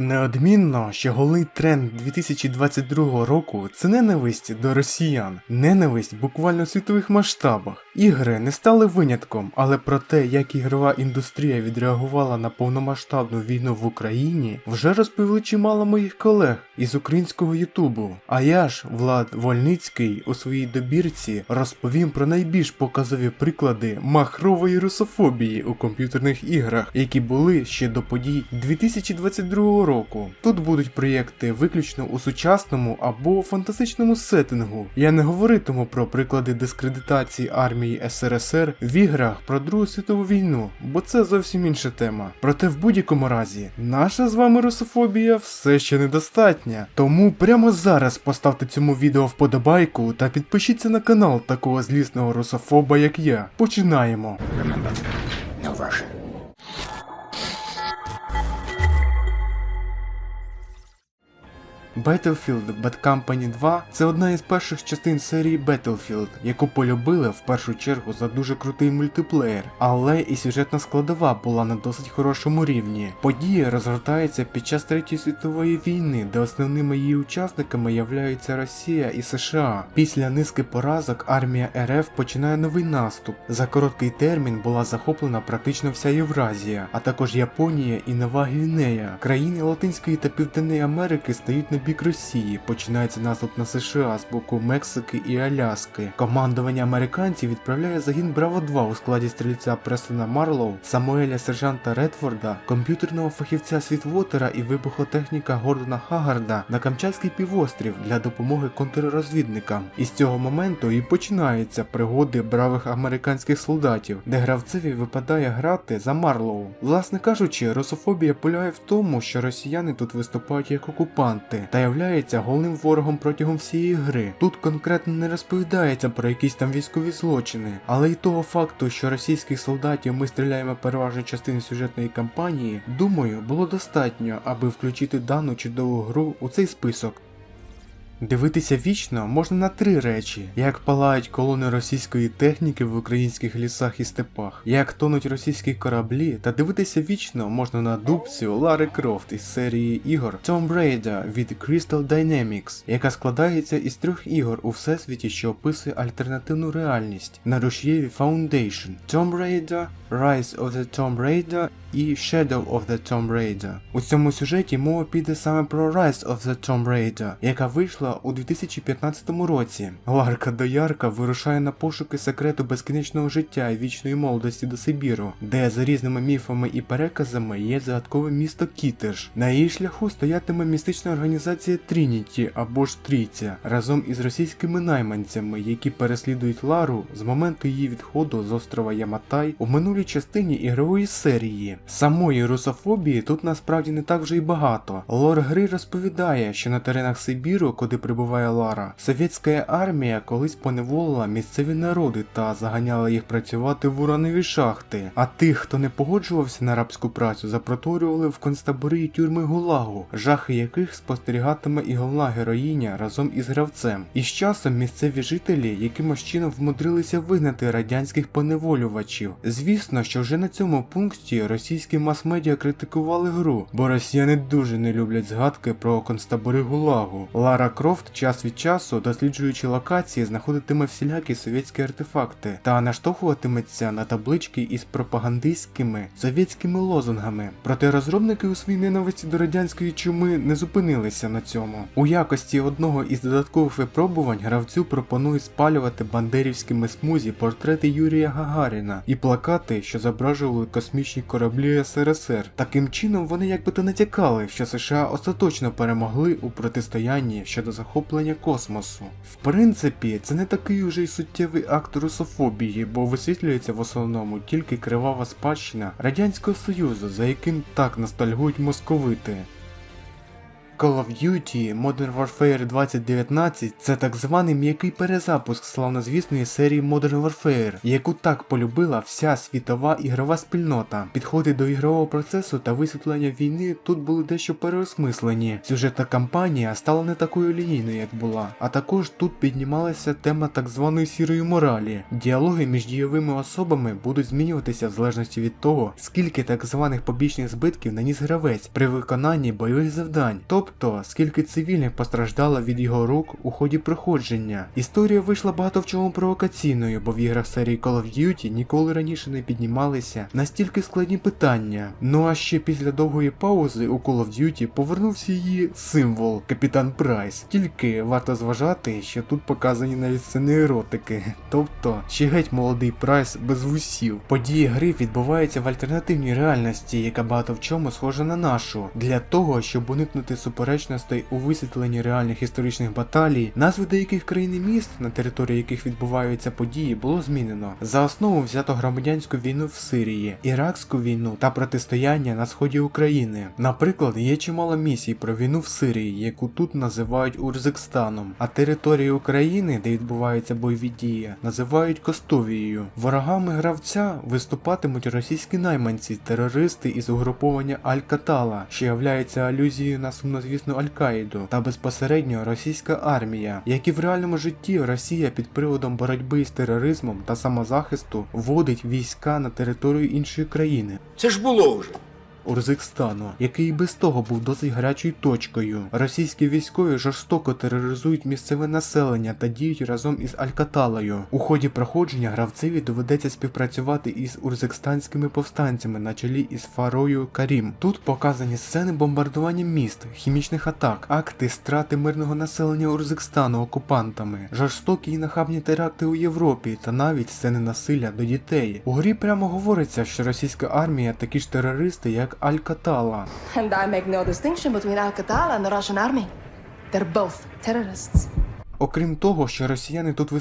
Неодмінно, що головний тренд 2022 року це ненависть до росіян, ненависть буквально в світових масштабах. Ігри не стали винятком, але про те, як ігрова індустрія відреагувала на повномасштабну війну в Україні, вже розповіли чимало моїх колег із українського Ютубу. А я ж, Влад Вольницький, у своїй добірці розповім про найбільш показові приклади махрової русофобії у комп'ютерних іграх, які були ще до подій 2022 року. Тут будуть проєкти виключно у сучасному або фантастичному сеттингу. Я не говоритиму про приклади дискредитації армії СРСР в іграх про Другу світову війну, бо це зовсім інша тема. Проте в будь-якому разі, наша з вами русофобія все ще недостатня. Тому прямо зараз поставте цьому відео вподобайку та підпишіться на канал такого злісного русофоба, як я. Починаємо. Remember, no Russian. Battlefield Bad Company 2 це одна із перших частин серії Battlefield, яку полюбили в першу чергу за дуже крутий мультиплеєр, але і сюжетна складова була на досить хорошому рівні. Події розгортаються під час Третьої світової війни, де основними її учасниками являються Росія і США. Після низки поразок армія РФ починає новий наступ. За короткий термін була захоплена практично вся Євразія, а також Японія і Нова Гвінея. Країни Латинської та Південної Америки стають на бік Росії. Починається наступ на США з боку Мексики і Аляски. Командування американців відправляє загін Браво 2 у складі стрільця Престона Марлоу, Самуеля Сержанта Редфорда, комп'ютерного фахівця Світвотера і вибухотехніка Гордона Хагарда на Камчатський півострів для допомоги контррозвідникам. І з цього моменту і починаються пригоди бравих американських солдатів, де гравцеві випадає грати за Марлоу. Власне кажучи, русофобія полягає в тому, що росіяни тут виступають як окупанти та являється головним ворогом протягом всієї гри. Тут конкретно не розповідається про якісь там військові злочини, але й того факту, що російських солдатів ми стріляємо переважно частиною сюжетної кампанії, думаю, було достатньо, аби включити дану чудову гру у цей список. Дивитися вічно можна на три речі: як палають колони російської техніки в українських лісах і степах, як тонуть російські кораблі, та дивитися вічно можна на дубцю Лари Крофт із серії ігор Tomb Raider від Crystal Dynamics, яка складається із трьох ігор у всесвіті, що описує альтернативну реальність. На рушієві Foundation, Tomb Raider, Rise of the Tomb Raider і Shadow of the Tomb Raider. У цьому сюжеті мова піде саме про Rise of the Tomb Raider, яка вийшла у 2015 році. Ларка Доярка вирушає на пошуки секрету безкінечного життя і вічної молодості до Сибіру, де за різними міфами і переказами є загадкове місто Кітеж. На її шляху стоятиме містична організація Трініті або ж Трійця разом із російськими найманцями, які переслідують Лару з моменту її відходу з острова Яматай у минулій частині ігрової серії. Самої русофобії тут насправді не так вже й багато. Лор гри розповідає, що на теренах Сибіру, куди прибуває Лара, совєтська армія колись поневолила місцеві народи та заганяла їх працювати в уранові шахти. А тих, хто не погоджувався на рабську працю, запроторювали в концтабори і тюрми Гулагу, жахи яких спостерігатиме і головна героїня разом із гравцем. І з часом місцеві жителі якимось чином вмудрилися вигнати радянських поневолювачів. Звісно, що вже на цьому пункті російські мас-медіа критикували гру, бо росіяни дуже не люблять згадки про концтабори Гулагу. Лара Крофт час від часу, досліджуючи локації, знаходитиме всілякі совєтські артефакти та наштовхуватиметься на таблички із пропагандистськими совєтськими лозунгами. Проте розробники у своїй ненависті до радянської чуми не зупинилися на цьому. У якості одного із додаткових випробувань гравцю пропонують спалювати бандерівськими смузі портрети Юрія Гагаріна і плакати, що зображували космічні кораблі СРСР. Таким чином вони якби то натякали, що США остаточно перемогли у протистоянні щодо захоплення космосу. В принципі, це не такий уже й суттєвий акт русофобії, бо висвітлюється в основному тільки кривава спадщина Радянського Союзу, за яким так ностальгують московити. Call of Duty Modern Warfare 2019 це так званий м'який перезапуск славнозвісної серії Modern Warfare, яку так полюбила вся світова ігрова спільнота. Підходи до ігрового процесу та висвітлення війни тут були дещо переосмислені. Сюжетна кампанія стала не такою лінійною, як була, а також тут піднімалася тема так званої сірої моралі. Діалоги між дійовими особами будуть змінюватися в залежності від того, скільки так званих побічних збитків наніс гравець при виконанні бойових завдань, тобто скільки цивільних постраждало від його рук у ході проходження. Історія вийшла багато в чому провокаційною, бо в іграх серії Call of Duty ніколи раніше не піднімалися настільки складні питання. Ну а ще після довгої паузи у Call of Duty повернувся її символ Капітан Прайс. Тільки варто зважати, що тут показані навіть сцени еротики, тобто ще геть молодий Прайс без вусів. Події гри відбуваються в альтернативній реальності, яка багато в чому схожа на нашу. Для того, щоб уникнути суперечностей у висвітленні реальних історичних баталій, назви деяких країн і міст, на території яких відбуваються події, було змінено. За основу взято громадянську війну в Сирії, іракську війну та протистояння на сході України. Наприклад, є чимало місій про війну в Сирії, яку тут називають Урзикстаном, а території України, де відбуваються бойові дії, називають Костовією. Ворогами гравця виступатимуть російські найманці, терористи із угруповання Аль-Катала, що являється алюзією на сумнозвісну Аль-Каїду, та безпосередньо російська армія, як і в реальному житті Росія під приводом боротьби з тероризмом та самозахисту вводить війська на територію іншої країни. Це ж було вже. Урзикстану, який без того був досить гарячою точкою. Російські військові жорстоко тероризують місцеве населення та діють разом із Алькаталою. У ході проходження гравцеві доведеться співпрацювати із урзикстанськими повстанцями на чолі із Фарою Карім. Тут показані сцени бомбардування міст, хімічних атак, акти страти мирного населення Урзикстану окупантами, жорстокі і нахабні теракти у Європі та навіть сцени насилля до дітей. У грі прямо говориться, що російська армія такі ж терористи, як like And I make no distinction between Al Qatala and the Russian army. They're both terrorists. Окрім того, що росіяни тут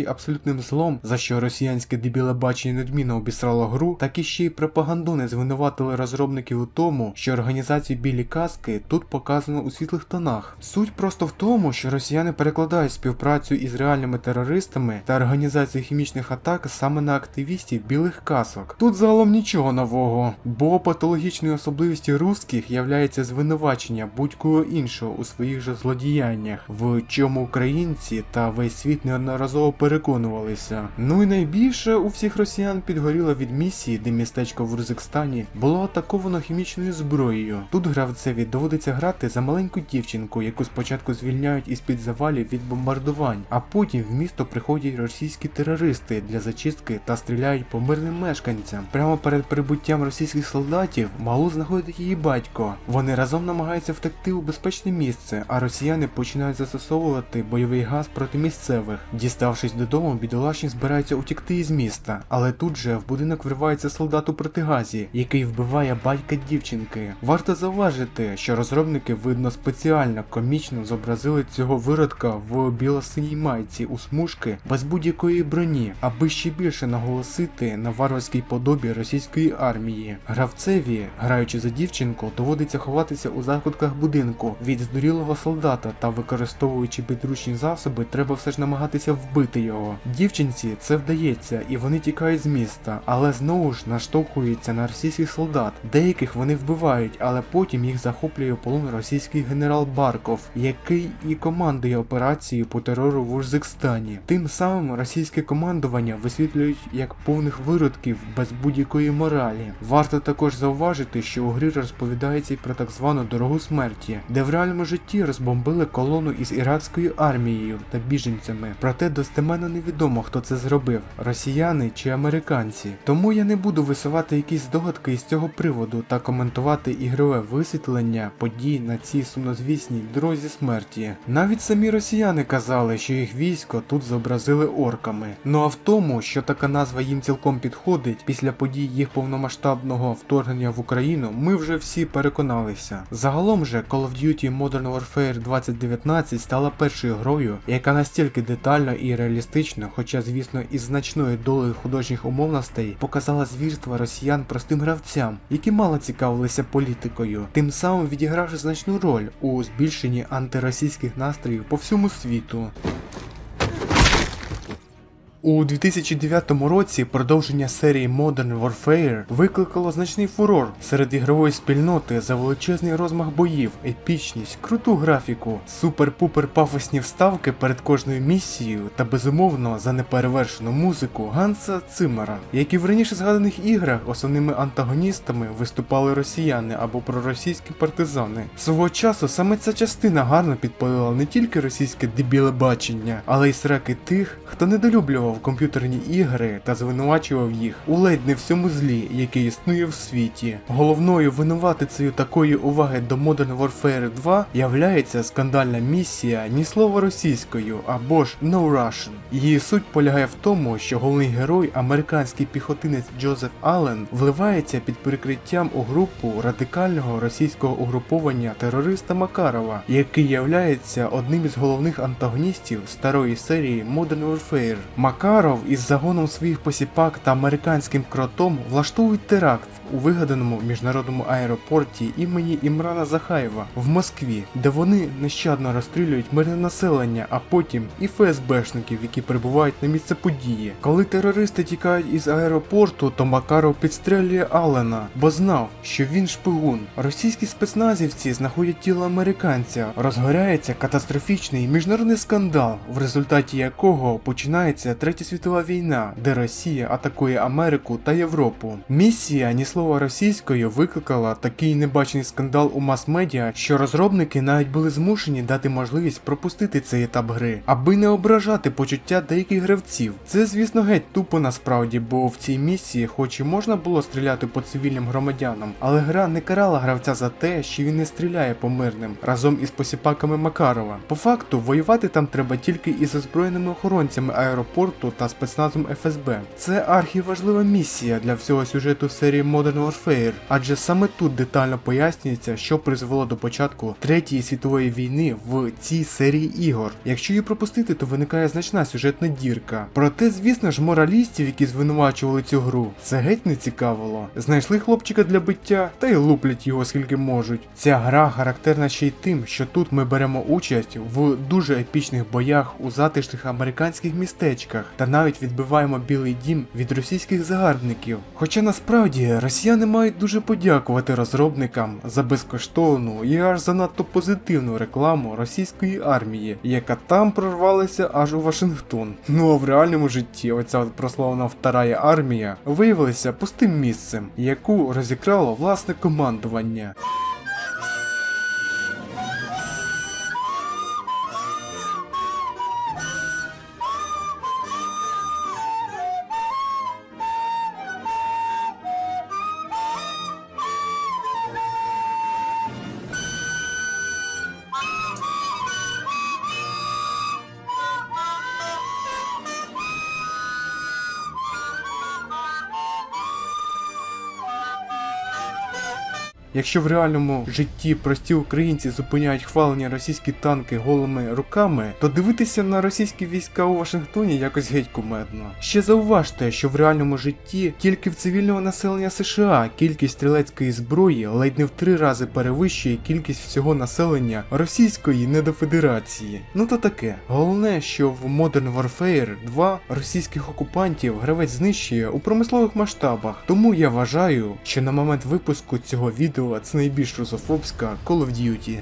й абсолютним злом, за що росіянське дебілебачення недмінно обісрало гру, так і ще й пропагандони звинуватили розробників у тому, що організацію білі каски тут показано у світлих тонах. Суть просто в тому, що росіяни перекладають співпрацю із реальними терористами та організацією хімічних атак саме на активістів білих касок. Тут загалом нічого нового, бо патологічною особливістю русських являється звинувачення будь-кого іншого у своїх же злодіяннях, в чому українці та весь світ неодноразово переконувалися. Ну і найбільше у всіх росіян підгоріло від місії, де містечко в Урзикстані було атаковано хімічною зброєю. Тут гравцеві доводиться грати за маленьку дівчинку, яку спочатку звільняють із під завалів від бомбардувань, а потім в місто приходять російські терористи для зачистки та стріляють по мирним мешканцям. Прямо перед прибуттям російських солдатів малу знаходить її батько. Вони разом намагаються втекти у безпечне місце, а росіяни починають застосовувати бойовий газ проти місцевих. Діставшись додому, бідолашні збираються утікти із міста, але тут же в будинок вривається солдат у протигазі, який вбиває батька дівчинки. Варто зауважити, що розробники видно спеціально комічно зобразили цього виродка в білосиній майці у смужки без будь-якої броні, аби ще більше наголосити на варварській подобі російської армії. Гравцеві, граючи за дівчинку, доводиться ховатися у закутках будинку від здурілого солдата та використовуючи підручні засоби, треба все ж намагатися вбити його. Дівчинці це вдається, і вони тікають з міста, але знову ж наштовхуються на російських солдат. Деяких вони вбивають, але потім їх захоплює полон російський генерал Барков, який і командує операцією по терору в Урзикстані. Тим самим російське командування висвітлюють як повних виродків без будь-якої моралі. Варто також зауважити, що у грі розповідається про так звану дорогу смерті, де в реальному житті розбомбили колону із іракською армією та біженцями. Проте достеменно невідомо, хто це зробив росіяни чи американці. Тому я не буду висувати якісь здогадки із цього приводу та коментувати ігрове висвітлення подій на цій сумнозвісній дорозі смерті. Навіть самі росіяни казали, що їх військо тут зобразили орками. Ну а в тому, що така назва їм цілком підходить після подій їх повномасштабного вторгнення в Україну, ми вже всі переконалися. Загалом же Call of Duty Modern Warfare 2019 стала першою грою, яка настільки детально і реалістично, хоча звісно із значною долею художніх умовностей, показала звірства росіян простим гравцям, які мало цікавилися політикою, тим самим відігравши значну роль у збільшенні антиросійських настроїв по всьому світу. У 2009 році продовження серії Modern Warfare викликало значний фурор серед ігрової спільноти за величезний розмах боїв, епічність, круту графіку, супер-пупер пафосні вставки перед кожною місією та безумовно за неперевершену музику Ганса Циммера, як і в раніше згаданих іграх основними антагоністами виступали росіяни або проросійські партизани. Свого часу саме ця частина гарно підпалила не тільки російське дебілебачення, але й сраки тих, хто недолюблював комп'ютерні ігри та звинувачував їх у ледь не всьому злі, яке існує в світі. Головною винуватицею такої уваги до Modern Warfare 2 являється скандальна місія ні слова російською або ж No Russian. Її суть полягає в тому, що головний герой, американський піхотинець Джозеф Аллен, вливається під прикриттям у групу радикального російського угруповання терориста Макарова, який являється одним із головних антагоністів старої серії Modern Warfare. Макаров із загоном своїх посіпак та американським кротом влаштовують теракт у вигаданому міжнародному аеропорті імені Імрана Захаєва в Москві, де вони нещадно розстрілюють мирне населення, а потім і ФСБшників, які прибувають на місце події. Коли терористи тікають із аеропорту, то Макаров підстрелює Аллена, бо знав, що він шпигун. Російські спецназівці знаходять тіло американця. Розгоряється катастрофічний міжнародний скандал, в результаті якого починається Третя світова війна, де Росія атакує Америку та Європу. Місія ні слова російською викликала такий небачений скандал у мас-медіа, що розробники навіть були змушені дати можливість пропустити цей етап гри, аби не ображати почуття деяких гравців. Це, звісно, геть тупо насправді, бо в цій місії, хоч і можна було стріляти по цивільним громадянам, але гра не карала гравця за те, що він не стріляє по мирним разом із посіпаками Макарова. По факту, воювати там треба тільки із озброєними охоронцями аеропорту та спецназом ФСБ. Це архіважлива місія для всього сюжету серії Modern Warfare, адже саме тут детально пояснюється, що призвело до початку Третьої світової війни в цій серії ігор. Якщо її пропустити, то виникає значна сюжетна дірка. Проте, звісно ж, моралістів, які звинувачували цю гру, це геть не цікавило. Знайшли хлопчика для биття та й луплять його скільки можуть. Ця гра характерна ще й тим, що тут ми беремо участь в дуже епічних боях у затишних американських містечках та навіть відбиваємо білий дім від російських загарбників. Хоча насправді росіяни мають дуже подякувати розробникам за безкоштовну і аж занадто позитивну рекламу російської армії, яка там прорвалася аж у Вашингтон. Ну а в реальному житті оця прославлена вторая армія виявилася пустим місцем, яку розікрало власне командування. Якщо в реальному житті прості українці зупиняють хвалені російські танки голими руками, то дивитися на російські війська у Вашингтоні якось геть кумедно. Ще зауважте, що в реальному житті тільки в цивільного населення США кількість стрілецької зброї ледь не в три рази перевищує кількість всього населення Російської недофедерації. Ну то таке. Головне, що в Modern Warfare 2 російських окупантів гравець знищує у промислових масштабах. Тому я вважаю, що на момент випуску цього відео це найбільш русофобська Call of Duty.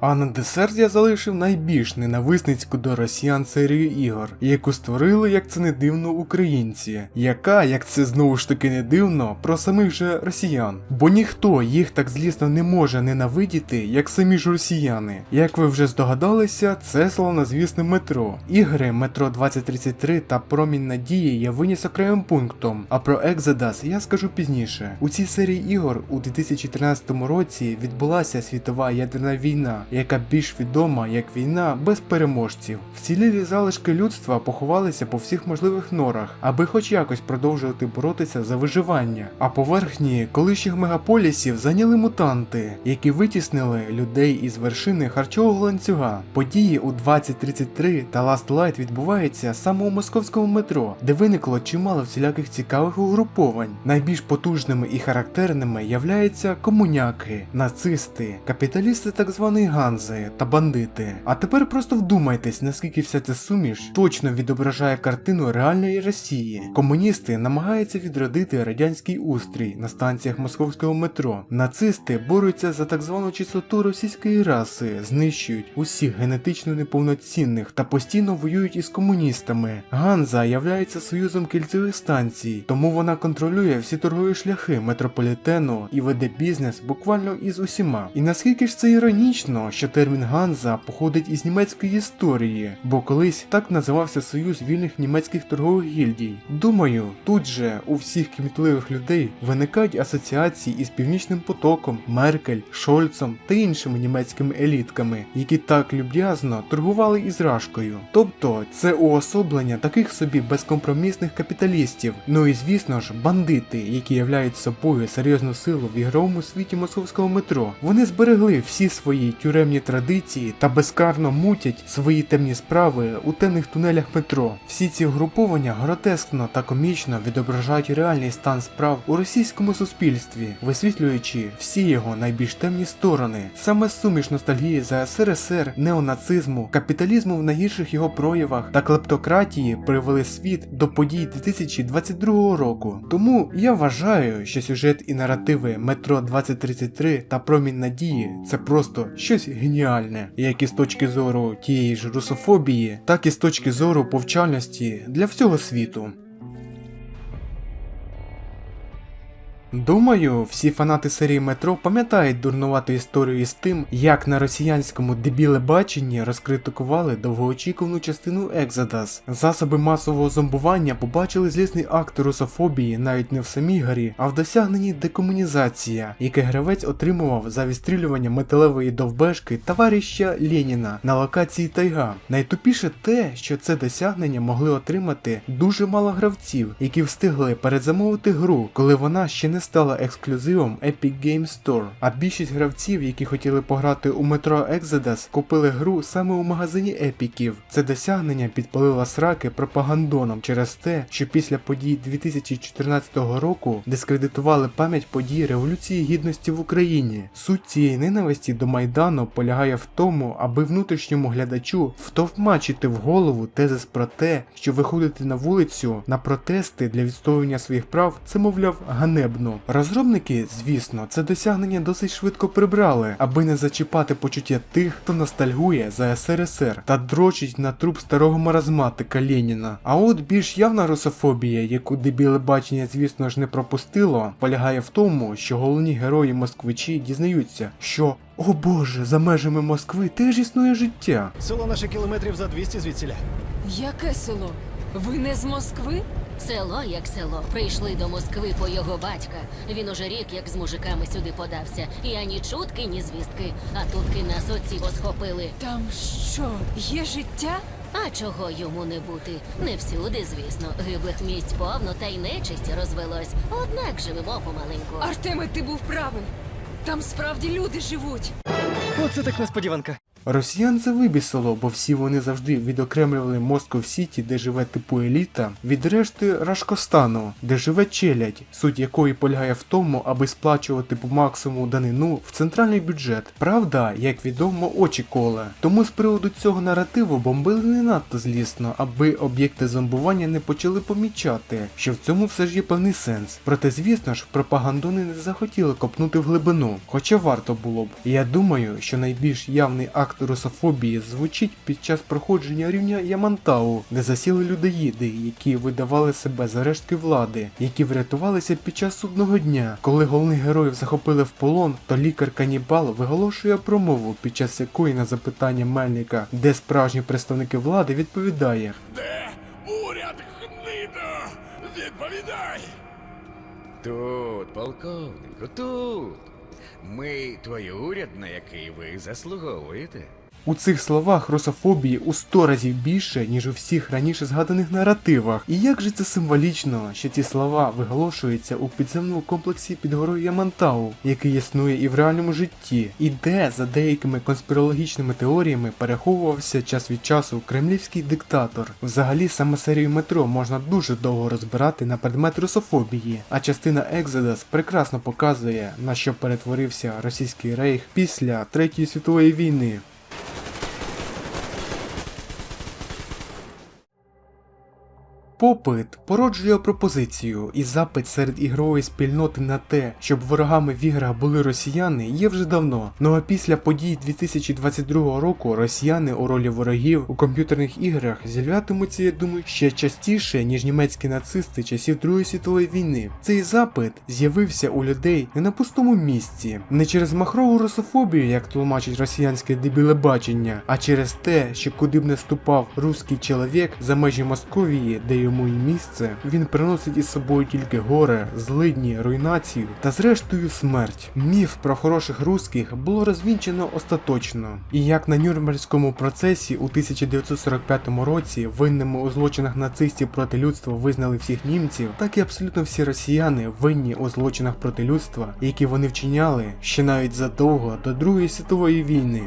А на десерт я залишив найбільш ненависницьку до росіян серію ігор, яку створили, як це не дивно, українці, яка, як це знову ж таки не дивно, про самих же росіян. Бо ніхто їх так злісно не може ненавидіти, як самі ж росіяни. Як ви вже здогадалися, це славнозвісне метро. Ігри Метро 2033 та Промінь Надії я виніс окремим пунктом, а про Exodus я скажу пізніше. У цій серії ігор у 2013 році відбулася світова ядерна війна, яка більш відома як війна без переможців. Вцілілі залишки людства поховалися по всіх можливих норах, аби хоч якось продовжувати боротися за виживання. А поверхні колишніх мегаполісів зайняли мутанти, які витіснили людей із вершини харчового ланцюга. Події у 2033 та Last Light відбуваються саме у московському метро, де виникло чимало всіляких цікавих угруповань. Найбільш потужними і характерними являються комуняки, нацисти, капіталісти так званої Ганзи та бандити. А тепер просто вдумайтесь, наскільки вся ця суміш точно відображає картину реальної Росії. Комуністи намагаються відродити радянський устрій на станціях московського метро. Нацисти борються за так звану чистоту російської раси, знищують усіх генетично неповноцінних та постійно воюють із комуністами. Ганза являється союзом кільцевих станцій, тому вона контролює всі торгові шляхи метрополітену і веде бізнес буквально із усіма. І наскільки ж це іронічно, що термін Ганза походить із німецької історії, бо колись так називався Союз вільних німецьких торгових гільдій. Думаю, тут же у всіх кмітливих людей виникають асоціації із північним потоком, Меркель, Шольцом та іншими німецькими елітками, які так люб'язно торгували із Рашкою. Тобто це уособлення таких собі безкомпромісних капіталістів. Ну і звісно ж, бандити, які являють собою серйозну силу в ігровому світі московського метро. Вони зберегли всі свої тюремні традиції та безкарно мутять свої темні справи у темних тунелях метро. Всі ці угруповання гротескно та комічно відображають реальний стан справ у російському суспільстві, висвітлюючи всі його найбільш темні сторони. Саме суміш ностальгії за СРСР, неонацизму, капіталізму в найгірших його проявах та клептократії привели світ до подій 2022 року. Тому я вважаю, що сюжет і наративи Метро 2033 та Промінь надії це просто щось геніальне, як і з точки зору тієї ж русофобії, так і з точки зору повчальності для всього світу. Думаю, всі фанати серії Метро пам'ятають дурнувату історію із тим, як на росіянському дебілебаченні розкритикували довгоочікувану частину Екзодас. Засоби масового зомбування побачили злісний акт русофобії навіть не в самій грі, а в досягненні декомунізація, яке гравець отримував за відстрілювання металевої довбешки товариша Леніна на локації Тайга. Найтупіше те, що це досягнення могли отримати дуже мало гравців, які встигли передзамовити гру, коли вона ще не стала ексклюзивом Epic Games Store. А більшість гравців, які хотіли пограти у Metro Exodus, купили гру саме у магазині епіків. Це досягнення підпалило сраки пропагандоном через те, що після подій 2014 року дискредитували пам'ять подій Революції Гідності в Україні. Суть цієї ненависті до Майдану полягає в тому, аби внутрішньому глядачу втовмачити в голову тезис про те, що виходити на вулицю на протести для відстоювання своїх прав це, мовляв, ганебно. Розробники, звісно, це досягнення досить швидко прибрали, аби не зачіпати почуття тих, хто ностальгує за СРСР та дрочить на труп старого маразматика Леніна. А от більш явна русофобія, яку дебіле бачення, звісно ж, не пропустило, полягає в тому, що головні герої москвичі дізнаються, що о боже, за межами Москви теж існує життя. Село наше кілометрів за 200 звідсіля. Яке село? Ви не з Москви? Село як село. Прийшли до Москви по його батька. Він уже рік як з мужиками сюди подався. І ані чутки, ні звістки. А тутки нас оці схопили. Там що, є життя? А чого йому не бути? Не всюди, звісно. Гиблих місць повно та й нечисті розвелось. Однак живемо помаленьку. Артеме, ти був правий. Там справді люди живуть. Оце так несподіванка. Росіян це вибісило, бо всі вони завжди відокремлювали Москов Сіті, де живе типу еліта, від решти Рашкостану, де живе челядь, суть якої полягає в тому, аби сплачувати по максимуму данину в центральний бюджет. Правда, як відомо, очі коле. Тому з приводу цього наративу бомбили не надто злісно, аби об'єкти зомбування не почали помічати, що в цьому все ж є певний сенс. Проте, звісно ж, пропагандони не захотіли копнути в глибину, хоча варто було б. Я думаю, що найбільш явний акт русофобії звучить під час проходження рівня Ямантау, де засіли людоїди, які видавали себе за рештки влади, які врятувалися під час судного дня. Коли головних героїв захопили в полон, то лікар канібал виголошує промову, під час якої на запитання Мельника, де справжні представники влади, відповідає. Де уряд гнида? Відповідай! Тут, полковнику, тут. Ми той уряд, на який ви заслуговуєте. У цих словах русофобії у 100 разів більше, ніж у всіх раніше згаданих наративах. І як же це символічно, що ці слова виголошуються у підземному комплексі під горою Ямантау, який існує і в реальному житті, і де, за деякими конспірологічними теоріями, переховувався час від часу кремлівський диктатор. Взагалі саме серію метро можна дуже довго розбирати на предмет русофобії, а частина Екзодас прекрасно показує, на що перетворився російський рейх після Третьої світової війни. Попит породжує пропозицію, і запит серед ігрової спільноти на те, щоб ворогами в іграх були росіяни, є вже давно. Ну а після подій 2022 року росіяни у ролі ворогів у комп'ютерних іграх з'являтимуться, я думаю, ще частіше, ніж німецькі нацисти часів Другої світової війни. Цей запит з'явився у людей не на пустому місці, не через махрову русофобію, як тлумачить росіянське дебілебачення, а через те, що куди б не ступав руський чоловік за межі Московії, де йому і місце, він приносить із собою тільки горе, злидні, руйнацію та зрештою смерть. Міф про хороших русських було розвінчено остаточно. І як на Нюрнберзькому процесі у 1945 році винними у злочинах нацистів проти людства визнали всіх німців, так і абсолютно всі росіяни винні у злочинах проти людства, які вони вчиняли ще навіть задовго до Другої світової війни.